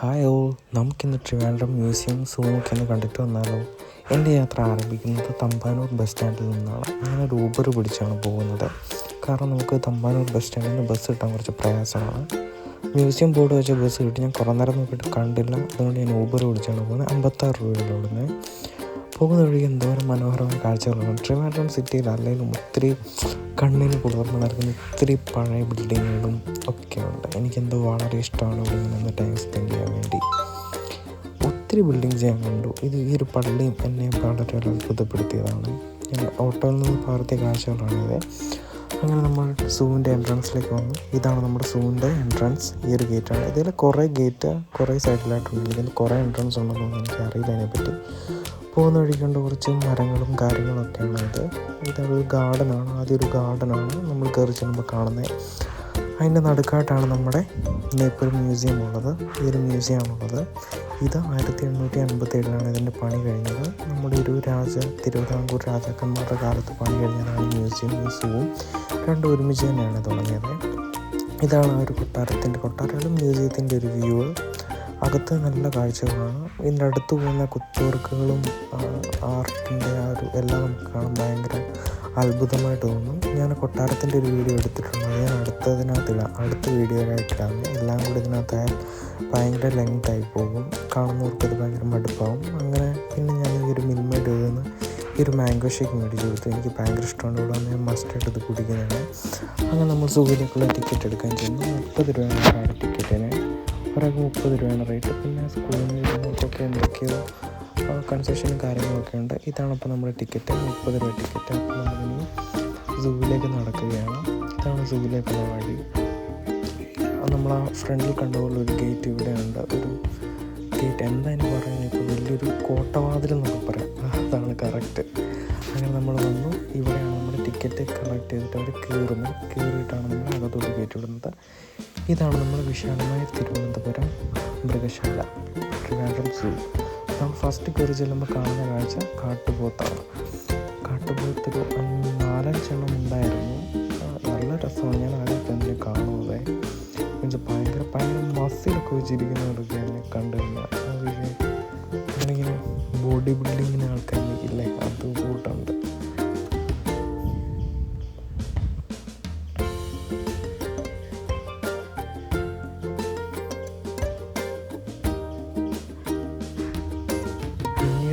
Hi ഓ നമുക്കിന്ന് Trivandrum museum സൂമൊക്കെ ഒന്ന് കണ്ടിട്ട് വന്നാലോ? എന്റെ യാത്ര ആരംഭിക്കുന്നത് തമ്പാനൂർ ബസ് സ്റ്റാൻഡിൽ നിന്നാണ്. ഞാൻ ഒരു ഊബർ പിടിച്ചാണ് പോകുന്നത്. കാരണം നമുക്ക് തമ്പാനൂർ ബസ് സ്റ്റാൻഡിൽ നിന്ന് ബസ് കിട്ടാൻ കുറച്ച് പ്രയാസമാണ്. മ്യൂസിയം ബോർഡ് വെച്ച ബസ് കിട്ടി. ഞാൻ കുറേ നേരം നോക്കിയിട്ട് കണ്ടില്ല. അതുകൊണ്ട് ഞാൻ ഊബർ പിടിച്ചാണ് പോകുന്നത്. അമ്പത്താറ് രൂപയിലോടുന്നത് പോകുന്ന വഴി എന്തോരം മനോഹരമായ കാഴ്ചകളാണ് ട്രിവാൻഡ്രം സിറ്റിയിൽ അല്ലെങ്കിലും ഒത്തിരി കണ്ണിന് കുളിർമ നൽകുന്ന ഒത്തിരി പഴയ ബിൽഡിങ്ങുകളും ഒക്കെ ഉണ്ട് എനിക്കെന്തോ വളരെ ഇഷ്ടമാണ് ഇവിടെ നിന്ന് ടൈം സ്പെൻഡ് ചെയ്യാൻ വേണ്ടി. ഒത്തിരി ബിൽഡിങ്സ് ഞാൻ കണ്ടു. ഇത് ഈ ഒരു പള്ളിയും എന്നെ വളരെ അത്ഭുതപ്പെടുത്തിയതാണ്. ഞാൻ ഓട്ടോയിൽ നിന്ന് പകർത്തിയ കാഴ്ചകളാണിത് അങ്ങനെ നമ്മൾ സൂവിന്റെ എൻട്രൻസിലേക്ക് വന്നു. ഇതാണ് നമ്മുടെ സൂവിന്റെ എൻട്രൻസ്. ഈ ഒരു ഗേറ്റാണ്. ഇതിൽ കുറേ ഗേറ്റ് കുറേ സൈഡിലായിട്ടുണ്ട്. ഇതിൽ കുറേ എൻട്രൻസ് ഉണ്ടെന്നൊന്നും എനിക്ക് അറിയില്ല അതിനെപ്പറ്റി. പോകുന്ന വഴിക്കുണ്ട് കുറച്ച് മരങ്ങളും കാര്യങ്ങളൊക്കെയാണ് ഇത്. ഇതൊരു ഗാർഡനാണ്. ആദ്യം ഒരു ഗാർഡനാണ് നമ്മൾ കയറി ചെല്ലുമ്പോൾ കാണുന്നത് അതിന്റെ നടുക്കായിട്ടാണ് നമ്മുടെ നേപ്പിൾ മ്യൂസിയം ഉള്ളത്. ഈ ഒരു മ്യൂസിയം ആണുള്ളത് ഇത് ആയിരത്തി എണ്ണൂറ്റി അൻപത്തി ഏഴിലാണ് ഇതിന്റെ പണി കഴിഞ്ഞത്. നമ്മുടെ ഒരു രാജ തിരുവിതാംകൂർ രാജാക്കന്മാരുടെ കാലത്ത് പണി കഴിഞ്ഞതാണ് മ്യൂസിയം മ്യൂസിയവും. രണ്ടും ഒരുമിച്ച് തന്നെയാണ് തുടങ്ങിയത്. ഇതാണ് ആ ഒരു കൊട്ടാരത്തിന്റെ കൊട്ടാരം. മ്യൂസിയത്തിന്റെ ഒരു വ്യൂ അകത്ത് നല്ല കാഴ്ചകളാണ്. ഇതിന്റെ അടുത്ത് പോകുന്ന കുത്തുവർക്കുകളും ആർട്ടിന്റെ ആ ഒരു എല്ലാം നമുക്ക് കാണാൻ ഭയങ്കര അത്ഭുതമായിട്ട് തോന്നും. ഞാൻ കൊട്ടാരത്തിന്റെ ഒരു വീഡിയോ എടുത്തിട്ടുണ്ട്. ഞാൻ അടുത്തതിനകത്തിടാം അടുത്ത ആയിട്ടാണ് എല്ലാം കൂടി ഇതിനകത്തായാൽ ഭയങ്കര ലെങ്ത് ആയി പോകും. കാണുന്നവർക്ക് അത് ഭയങ്കര മടുപ്പാവും. അങ്ങനെ പിന്നെ ഞാൻ ഈ ഒരു മിൽമേഡ് നിന്ന് ഈ ഒരു മാംഗോ ഷേക്ക് മേടിച്ച് കൊടുത്തു എനിക്ക് ഭയങ്കര ഇഷ്ടമാണ് ഇവിടെ വന്ന് ഞാൻ മസ്റ്റായിട്ട് ഇത് കുടിക്കുന്നതാണ്. അങ്ങനെ നമ്മൾ സൂര്യക്കുള്ള ടിക്കറ്റ് എടുക്കാൻ ചെന്നു. മുപ്പത് രൂപയാണ് ടിക്കറ്റിന് ഒരാൾക്ക് മുപ്പത് രൂപയാണ് റേറ്റ് പിന്നെ സ്കൂളിൽ നിന്ന് വരുന്നവർക്കൊക്കെ എന്തൊക്കെയോ കൺസെഷനും കാര്യങ്ങളൊക്കെ ഉണ്ട്. ഇതാണ് അപ്പോൾ നമ്മുടെ ടിക്കറ്റ് മുപ്പത് രൂപ ടിക്കറ്റ് അപ്പോൾ നമ്മളിനി സൂവിലേക്ക് നടക്കുകയാണ്. ഇതാണ് സൂവിലേക്കുള്ള വഴി. നമ്മൾ ആ ഫ്രണ്ടിൽ പോലെ ഒരു ഗേറ്റ് ഇവിടെ ഉണ്ട് ഒരു ഗേറ്റ് എന്താ അതിന് പറയുന്നത് ഇപ്പോൾ വലിയൊരു കോട്ടവാതിൽ എന്നൊക്കെ പറയാം. അതാണ് കറക്റ്റ് അങ്ങനെ നമ്മൾ വന്നു. ഇവിടെയാണ് നമ്മുടെ ടിക്കറ്റ് കളക്ട് ചെയ്തിട്ട് അവർ കയറുന്നു കയറിയിട്ടാണ് നമ്മൾ അകത്തോട്ട് കയറ്റി വിടുന്നത് ഇതാണ് നമ്മുടെ വിശാലമായ തിരുവനന്തപുരം മൃഗശാല. ട്രിവാൻഡ്രം സൂ. നമ്മൾ ഫസ്റ്റ് കയറി ചെല്ലുമ്പോൾ കാണുന്ന കാഴ്ച കാട്ടുപോത്താണ്. കാട്ടുപോത്തൊരു നാലഞ്ചെണ്ണം ഉണ്ടായിരുന്നു. നല്ല രസമാണ്. ഞാൻ ആദ്യത്തെ തന്നെ കാണുന്നത്. മീൻസ് ഭയങ്കര ഭയങ്കര മസിലൊക്കെ വെച്ചിരിക്കുന്നവരൊക്കെ എന്നെ കണ്ടു കഴിഞ്ഞാൽ ഞാനിങ്ങനെ ബോഡി ബിൽഡിങ്ങിന് ആൾക്കാരില്ലേ അത് കൂട്ടുണ്ട്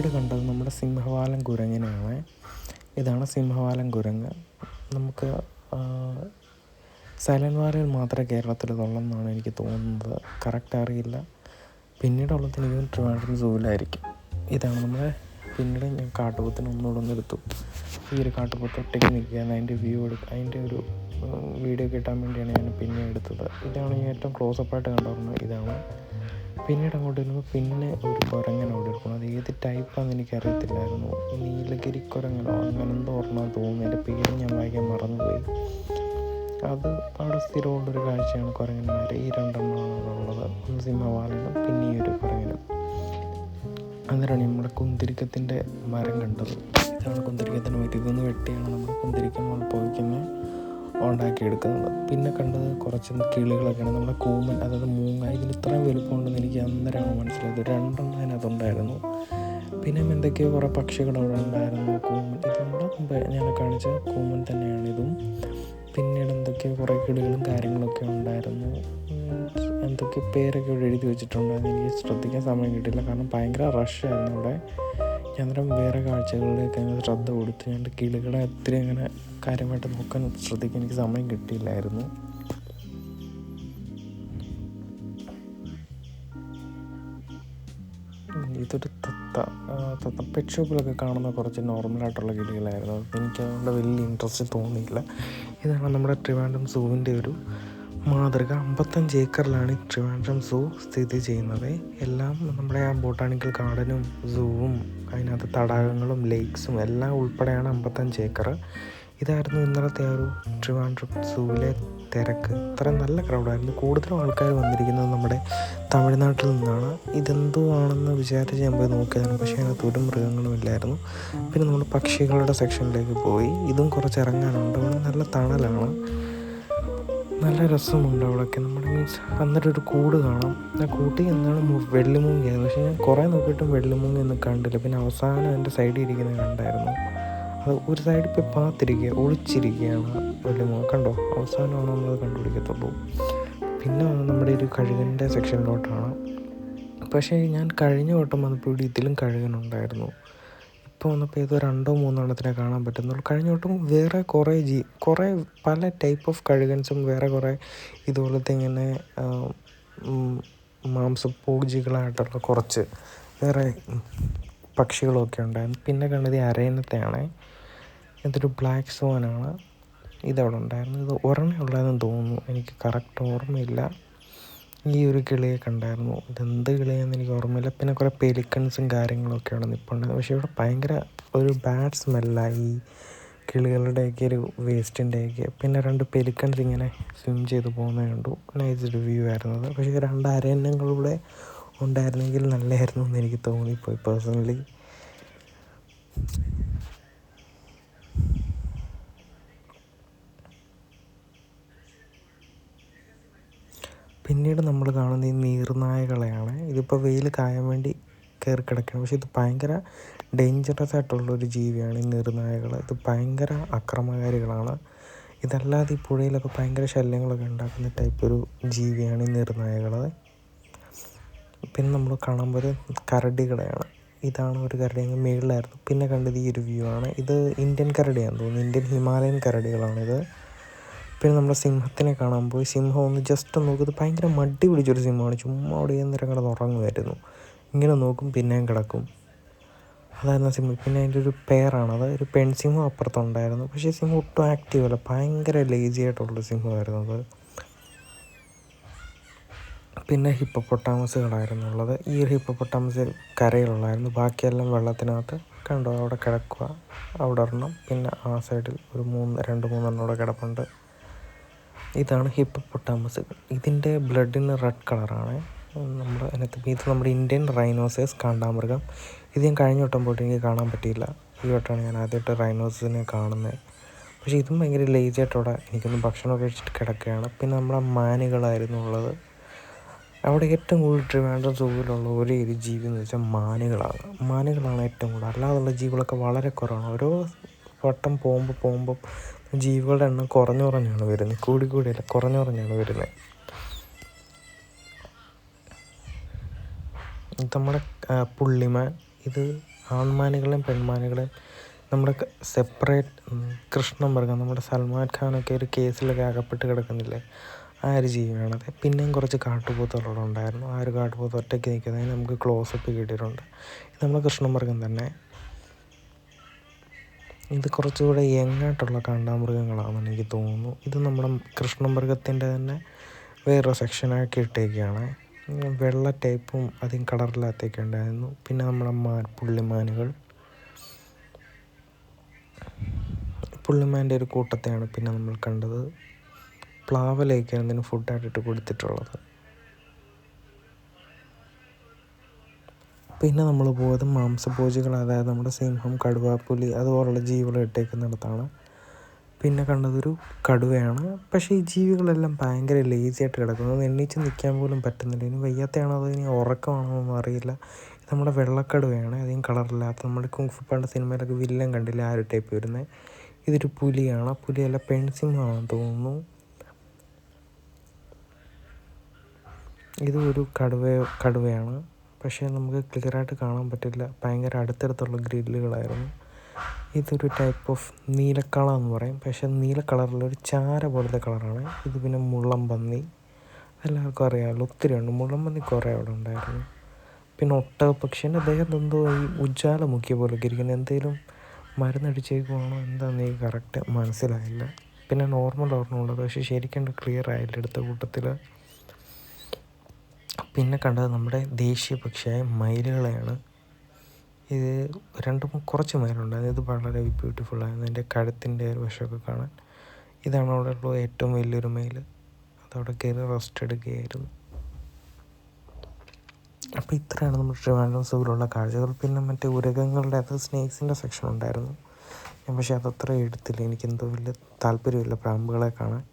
പിന്നീട് കണ്ടത് നമ്മുടെ സിംഹവാലം കുരങ്ങിനെയാണ് ഇതാണ് സിംഹവാലം കുരങ്ങ്. നമുക്ക് സൈലന്റ് വാലിയിൽ മാത്രമേ കേരളത്തിൽ എന്നാണ് എനിക്ക് തോന്നുന്നത്. കറക്റ്റ് അറിയില്ല. പിന്നീടുള്ളത് എനിക്ക് ട്രിവാൻഡ്രം സൂവിലായിരിക്കും ഇതാണ് നമ്മുടെ പിന്നീട് ഞാൻ കാട്ടുപോത്തിന് ഒന്നുകൂടെ ഒന്ന് എടുത്തു. ഈ ഒരു കാട്ടുപോത്ത് ഒറ്റയ്ക്ക് നിൽക്കുകയാണ്. അതിന്റെ വ്യൂ എടുക്കുക അതിന്റെ ഒരു വീഡിയോ കിട്ടാൻ വേണ്ടിയാണ് ഞാൻ പിന്നെ എടുത്തത്. ഇതാണ് ഞാൻ ഏറ്റവും ക്ലോസപ്പായിട്ട് കണ്ടുവരുന്നത്. ഇതാണ് പിന്നീട് അങ്ങോട്ട് വരുമ്പോൾ പിന്നെ ഒരു കുരങ്ങൻ അവിടെ എടുക്കണം അത് ഏത് ടൈപ്പാണെന്ന് എനിക്കറിയത്തില്ലായിരുന്നു. നീലഗിരി കുരങ്ങനോ അങ്ങനെ എന്തോ ഓർമ്മ തോന്നുന്നു. എന്റെ പേര് ഞാൻ വായിക്കാൻ മറന്നുപോയി. അത് അവിടെ സ്ഥിരമുള്ളൊരു കാഴ്ചയാണ് കുരങ്ങന്മാർ ഈ രണ്ടെണ്ണമാണ് ഉള്ളത്. ഒന്ന് സിംഹവാലനും പിന്നെ ഈ ഒരു കുരങ്ങനും. അന്നേരമാണ് നമ്മുടെ കുന്തിരിക്കത്തിന്റെ മരം കണ്ടത്. ഇതാണ് കുന്തിരിക്കത്തിന്റെ മരം. ഇതൊന്ന് വെട്ടിയാണ് നമ്മൾ കുന്തിരിക്കം പൊതിക്കുന്ന ഉണ്ടാക്കിയെടുക്കുന്നത്. പിന്നെ കണ്ടത് കുറച്ച് കിളികളൊക്കെയാണ്. നമ്മുടെ കൂമൻ അതായത് മൂങ്ങ. ഇതിന് ഇത്രയും വലുപ്പമുണ്ടെന്ന് എനിക്ക് അന്നേരമാണ് മനസ്സിലായത്. രണ്ടെണ്ണം അതിനകത്തുണ്ടായിരുന്നു. പിന്നെ എന്തൊക്കെയോ കുറേ പക്ഷികൾ അവിടെ ഉണ്ടായിരുന്നു. കൂമൻ ഇതുകൊണ്ട് ഞാൻ കാണിച്ച കൂമൻ തന്നെയാണ് ഇതും. പിന്നീട് എന്തൊക്കെയോ കുറേ കിളികളും കാര്യങ്ങളൊക്കെ ഉണ്ടായിരുന്നു. എന്തൊക്കെ പേരൊക്കെ ഇവിടെ എഴുതി വെച്ചിട്ടുണ്ടായിരുന്നു എനിക്ക് ശ്രദ്ധിക്കാൻ സമയം കിട്ടിയില്ല. കാരണം ഭയങ്കര റഷായിരുന്നു ഇവിടെ ഞാൻ അന്നേരം വേറെ കാഴ്ചകളിലേക്ക് അങ്ങനെ ശ്രദ്ധ കൊടുത്ത്. ഞാൻ കിളികളെ ഒത്തിരി അങ്ങനെ കാര്യമായിട്ട് നോക്കാൻ ശ്രദ്ധിക്കാൻ എനിക്ക് സമയം കിട്ടിയില്ലായിരുന്നു. ഇതൊരു തത്ത തത്ത പെറ്റ് ഷോപ്പിലൊക്കെ കാണുന്ന കുറച്ച് നോർമലായിട്ടുള്ള കിളികളായിരുന്നു. അപ്പോൾ എനിക്ക് അതുകൊണ്ട് വലിയ ഇൻട്രസ്റ്റ് തോന്നിയില്ല. ഇതാണ് നമ്മുടെ ട്രിവാൻഡ്രം സൂവിന്റെ ഒരു മാതൃക. അമ്പത്തഞ്ച് ഏക്കറിലാണ് ഈ ട്രിവാൻഡ്രം സൂ സ്ഥിതി ചെയ്യുന്നത്. എല്ലാം നമ്മുടെ ആ ബോട്ടാണിക്കൽ ഗാർഡനും സൂവും അതിനകത്ത് തടാകങ്ങളും ലേക്സും എല്ലാം ഉൾപ്പെടെയാണ് അമ്പത്തഞ്ച് ഏക്കർ ഇതായിരുന്നു ഇന്നലത്തെ ഒരു ട്രിവാൻഡ്രം സൂവിലെ തിരക്ക്. ഇത്ര നല്ല ക്രൗഡായിരുന്നു കൂടുതലും ആൾക്കാർ വന്നിരിക്കുന്നത് നമ്മുടെ തമിഴ്നാട്ടിൽ നിന്നാണ്. ഇതെന്തോ ആണെന്ന് വിചാരിച്ച് ഞാൻ പോയി നോക്കിയതാണ്. പക്ഷേ അതിനകത്ത് ഒരു മൃഗങ്ങളും ഇല്ലായിരുന്നു. പിന്നെ നമ്മൾ പക്ഷികളുടെ സെക്ഷനിലേക്ക് പോയി. ഇതും കുറച്ച് ഇറങ്ങാനുണ്ട്. അവിടെ നല്ല തണലാണ്. നല്ല രസമുണ്ട് അവിടെയൊക്കെ. നമ്മുടെ മീൻസ് അന്നേരം ഒരു കൂട് കാണാം. ആ കൂട്ടി എന്താണ് വെള്ളിമൂങ്ങിയായിരുന്നു പക്ഷേ ഞാൻ കുറേ നോക്കിയിട്ടും വെള്ളിമൂങ്ങി ഒന്നും കണ്ടില്ല. പിന്നെ അവസാനം എന്റെ സൈഡിൽ ഇരിക്കുന്നത് കണ്ടായിരുന്നു. ഒരു സൈഡിൽ പോയി പാത്തിരിക്കുക ഒളിച്ചിരിക്കുകയാണ് മോ കണ്ടോ? അവസാനമാണ് നമ്മളത് കണ്ടുപിടിക്കത്തുള്ളൂ. പിന്നെ വന്ന് നമ്മുടെ ഒരു കഴുകന്റെ സെക്ഷനിലോട്ടാണ് പക്ഷേ ഞാൻ കഴിഞ്ഞ വട്ടം വന്നപ്പോൾ ഇവിടെ ഇതിലും കഴുകനുണ്ടായിരുന്നു. ഇപ്പോൾ വന്നപ്പോൾ ഏതോ രണ്ടോ മൂന്നോ എണ്ണത്തിനെ കാണാൻ പറ്റുന്നുള്ളൂ. കഴിഞ്ഞ വട്ടം വേറെ കുറേ ജീ കുറേ പല ടൈപ്പ് ഓഫ് കഴുകൻസും വേറെ കുറേ ഇതുപോലത്തെ ഇങ്ങനെ മാംസഭോജികളായിട്ടുള്ള കുറച്ച് വേറെ പക്ഷികളൊക്കെ ഉണ്ടായിരുന്നു. പിന്നെ കണ്ടത് ഈ ഇതൊരു ബ്ലാക്ക് സോനാണ് ഇതവിടെ ഉണ്ടായിരുന്നു. ഇത് ഉറങ്ങുള്ളതെന്ന് തോന്നുന്നു. എനിക്ക് കറക്റ്റ് ഓർമ്മയില്ല. ഈ ഒരു കിളിയെ കണ്ടായിരുന്നു. ഇതെന്ത് കിളിയാന്ന് എനിക്ക് ഓർമ്മയില്ല. പിന്നെ കുറേ പെലിക്കൺസും കാര്യങ്ങളൊക്കെ അവിടെ നിൽപ്പുണ്ടായിരുന്നു പക്ഷേ ഇവിടെ ഭയങ്കര ഒരു ബാഡ് സ്മെല്ലായി ഈ കിളികളുടെയൊക്കെ ഒരു വേസ്റ്റിന്റെയൊക്കെ പിന്നെ രണ്ട് പെലിക്കൺസ് ഇങ്ങനെ സ്വിം ചെയ്ത് പോകുന്നത് കണ്ടു. നൈസ് ഒരു വ്യൂ ആയിരുന്നത് പക്ഷേ രണ്ട് അരയന്നങ്ങളിലൂടെ ഉണ്ടായിരുന്നെങ്കിൽ നല്ലതായിരുന്നു എന്ന് എനിക്ക് തോന്നിപ്പോയി പേഴ്സണലി പിന്നീട് നമ്മൾ കാണുന്ന ഈ നീർനായകളെയാണ്. ഇതിപ്പോൾ വെയിൽ കായാൻ വേണ്ടി കയറി കിടക്കുകയാണ്. പക്ഷേ ഇത് ഭയങ്കര ഡേഞ്ചറസ് ആയിട്ടുള്ളൊരു ജീവിയാണ് ഈ നീർനായകൾ. ഇത് ഭയങ്കര അക്രമകാരികളാണ്. ഇതല്ലാതെ ഈ പുഴയിലൊക്കെ ഭയങ്കര ശല്യങ്ങളൊക്കെ ഉണ്ടാക്കുന്ന ടൈപ്പ് ഒരു ജീവിയാണ് ഈ നീർനായകൾ. പിന്നെ നമ്മൾ കാണാൻ പോലെ കരടികളെയാണ്. ഇതാണ് ഒരു കരടി അങ്ങ് മേളിലായിരുന്നു. പിന്നെ കണ്ടത് ഈ ഒരു വ്യൂ ആണ്. ഇത് ഇന്ത്യൻ കരടിയാണെന്ന് തോന്നുന്നു. ഇന്ത്യൻ ഹിമാലയൻ കരടികളാണിത് പിന്നെ നമ്മുടെ സിംഹത്തിനെ കാണാൻ പോയി. സിംഹം ഒന്ന് ജസ്റ്റ് നോക്കിയത് ഭയങ്കര മടി പിടിച്ചൊരു സിംഹമാണ്. ചുമ്മാ അവിടെ നേരം കിടന്ന് ഉറങ്ങുമായിരുന്നു. ഇങ്ങനെ നോക്കും പിന്നെയും കിടക്കും. അതായിരുന്നു സിംഹം. പിന്നെ അതിന്റെ ഒരു പെയറാണത് ഒരു പെൺസിംഹം അപ്പുറത്തുണ്ടായിരുന്നു പക്ഷേ സിംഹം ഒട്ടും ആക്റ്റീവ് അല്ല. ഭയങ്കര ലേസി ആയിട്ടുള്ളൊരു സിംഹമായിരുന്നു അത്. പിന്നെ ഹിപ്പപ്പൊട്ടാമസുകളായിരുന്നു ഉള്ളത്. ഈ ഒരു ഹിപ്പപ്പൊട്ടാമസ് കരയിലുള്ളായിരുന്നു. ബാക്കിയെല്ലാം വെള്ളത്തിനകത്ത് കണ്ടോ. അവിടെ കിടക്കുക അവിടെ ഒരെണ്ണം പിന്നെ ആ സൈഡിൽ ഒരു മൂന്ന് രണ്ട് മൂന്നെണ്ണം അവിടെ കിടപ്പുണ്ട്. ഇതാണ് ഹിപ്പപ്പൊട്ടാമസുകൾ. ഇതിന്റെ ബ്ലഡിന് റെഡ് കളറാണ്. നമ്മുടെ അതിനകത്ത് ഇത് നമ്മുടെ ഇന്ത്യൻ റൈനോസേഴ്സ് കാണ്ടാമൃഗം. ഇത് ഞാൻ കഴിഞ്ഞ വട്ടം പോയിട്ട് എനിക്ക് കാണാൻ പറ്റിയില്ല. ഈ വട്ടമാണ് ഞാൻ ആദ്യമായിട്ട് റൈനോസിനെ കാണുന്നത്. പക്ഷേ ഇതും ഭയങ്കര അവിടെ എനിക്കൊന്ന് ഭക്ഷണമൊക്കെ കഴിച്ചിട്ട് കിടക്കുകയാണ്. പിന്നെ നമ്മുടെ മാനുകളായിരുന്നു ഉള്ളത്. അവിടെ ഏറ്റവും കൂടുതൽ ട്രിവാൻഡ്രം സൂവിലുള്ള ഒരേ ഒരു ജീവി എന്ന് വെച്ചാൽ മാനുകളാണ്. മാനുകളാണ് ഏറ്റവും കൂടുതൽ. അല്ലാതുള്ള ജീവികളൊക്കെ വളരെ കുറവാണ്. ഓരോ വട്ടം പോകുമ്പോൾ പോകുമ്പോൾ ജീവികളുടെ എണ്ണം കുറഞ്ഞു കുറഞ്ഞാണ് വരുന്നത്. കൂടി കൂടിയല്ല കുറഞ്ഞു കുറഞ്ഞാണ് വരുന്നത്. നമ്മുടെ പുള്ളിമാൻ ഇത് ആൺമാനുകളെയും പെൺമാനുകളെയും നമ്മുടെ സെപ്പറേറ്റ് കൃഷ്ണമൃഗം നമ്മുടെ സൽമാൻ ഖാനൊക്കെ ഒരു കേസിലൊക്കെ അകപ്പെട്ട് കിടക്കുന്നില്ലേ? ആ ഒരു ജീവിയാണത് പിന്നെയും കുറച്ച് കാട്ടുപോത്തുകളുണ്ടായിരുന്നു ആ ഒരു കാട്ടുപോത്ത് ഒറ്റയ്ക്ക് നിൽക്കുന്നതിന് നമുക്ക് ക്ലോസപ്പ് കിട്ടിയിട്ടുണ്ട്. നമ്മുടെ കൃഷ്ണമൃഗം തന്നെ ഇത് കുറച്ചുകൂടെ യങ്ങായിട്ടുള്ള കാണ്ടാമൃഗങ്ങളാണെന്ന് എനിക്ക് തോന്നുന്നു. ഇത് നമ്മുടെ കൃഷ്ണമൃഗത്തിന്റെ തന്നെ വേറൊരു സെക്ഷനാക്കി ഇട്ടേക്കാണ്. വെള്ള ടൈപ്പും അധികം കളറില്ലാത്തൊക്കെ ഉണ്ടായിരുന്നു. പിന്നെ നമ്മുടെ മാൻ പുള്ളിമാനുകൾ. പുള്ളിമാന്റെ ഒരു കൂട്ടത്തെയാണ് പിന്നെ നമ്മൾ കണ്ടത്. പ്ലാവലേക്കാണ് ഇതിന് ഫുഡായിട്ടിട്ട് കൊടുത്തിട്ടുള്ളത്. പിന്നെ നമ്മൾ പോയത് മാംസഭോജികൾ അതായത് നമ്മുടെ സിംഹം കടുവ പുലി അതുപോലുള്ള ജീവികൾ ഇട്ടേക്കുന്നിടത്താണ്. പിന്നെ കണ്ടതൊരു കടുവയാണ്. പക്ഷേ ഈ ജീവികളെല്ലാം ഭയങ്കര ലേസി ആയിട്ട് കിടക്കുന്നത് എണ്ണീച്ച് നിൽക്കാൻ പോലും പറ്റുന്നില്ല. ഇനി വയ്യാത്തയാണോ അതോ ഇനി ഉറക്കമാണോ എന്നൊന്നും അറിയില്ല. നമ്മുടെ വെള്ളക്കടുവയാണ്. അധികം കളറില്ലാത്ത നമ്മുടെ കുങ്ഫു പാണ്ട സിനിമയിലൊക്കെ വില്ലൻ കണ്ടില്ല? ആ ഒരു ടൈപ്പ് വരുന്നത് ഇതൊരു പുലിയാണ്. പുലിയല്ല പെൺസിംഹമാണെന്ന് തോന്നുന്നു. ഇത് ഒരു കടുവ കടുവയാണ്. പക്ഷേ നമുക്ക് ക്ലിയറായിട്ട് കാണാൻ പറ്റില്ല. ഭയങ്കര അടുത്തടുത്തുള്ള ഗ്രില്ലുകളായിരുന്നു. ഇതൊരു ടൈപ്പ് ഓഫ് നീലക്കള എന്ന് പറയും. പക്ഷേ നീല കളറിലൊരു ചാര പോലത്തെ കളറാണ് ഇത് പിന്നെ മുള്ളം പന്നി. എല്ലാവർക്കും അറിയാമല്ലോ ഒത്തിരി ഉണ്ട്. മുള്ളം പന്നി കുറേ അവിടെ ഉണ്ടായിരുന്നു. പിന്നെ ഒട്ടക പക്ഷീന്റെ അദ്ദേഹം എന്തോ ഈ ഉജ്ജാല മുക്കിയ പോലൊക്കെ ഇരിക്കുന്നത് എന്തെങ്കിലും മരുന്നടിച്ചേക്കുവാണോ? എന്താണെന്ന് എനിക്ക് കറക്റ്റ് മനസ്സിലായില്ല. പിന്നെ നോർമൽ ഓർമ്മ ഉള്ളത്. പക്ഷേ ശരിക്കും ക്ലിയർ ആയില്ല എടുത്ത കൂട്ടത്തിൽ പിന്നെ കണ്ടത് നമ്മുടെ ദേശീയ പക്ഷിയായ മയിലുകളെയാണ്. ഇത് രണ്ട് കുറച്ച് മയിലുണ്ടായിരുന്നു ഇത് വളരെ ബ്യൂട്ടിഫുൾ ആയിരുന്നു എന്റെ കഴുത്തിന്റെ ഒരു വശമൊക്കെ കാണാൻ. ഇതാണ് അവിടെ ഉള്ള ഏറ്റവും വലിയൊരു മയിൽ അതവിടെ കയറി റെസ്റ്റ് എടുക്കുകയായിരുന്നു. അപ്പോൾ ഇത്രയാണ് നമ്മുടെ ട്രിവാൻഡ്രം സൂവിലുള്ള കാഴ്ചകൾ. പിന്നെ മറ്റേ ഉരകങ്ങളുടെ അത് സ്നേക്സിന്റെ സെക്ഷൻ ഉണ്ടായിരുന്നു. ഞാൻ പക്ഷേ അതത്ര എടുത്തില്ല. എനിക്കെന്തോ വലിയ താല്പര്യമില്ല പ്രാമ്പുകളെ കാണാൻ.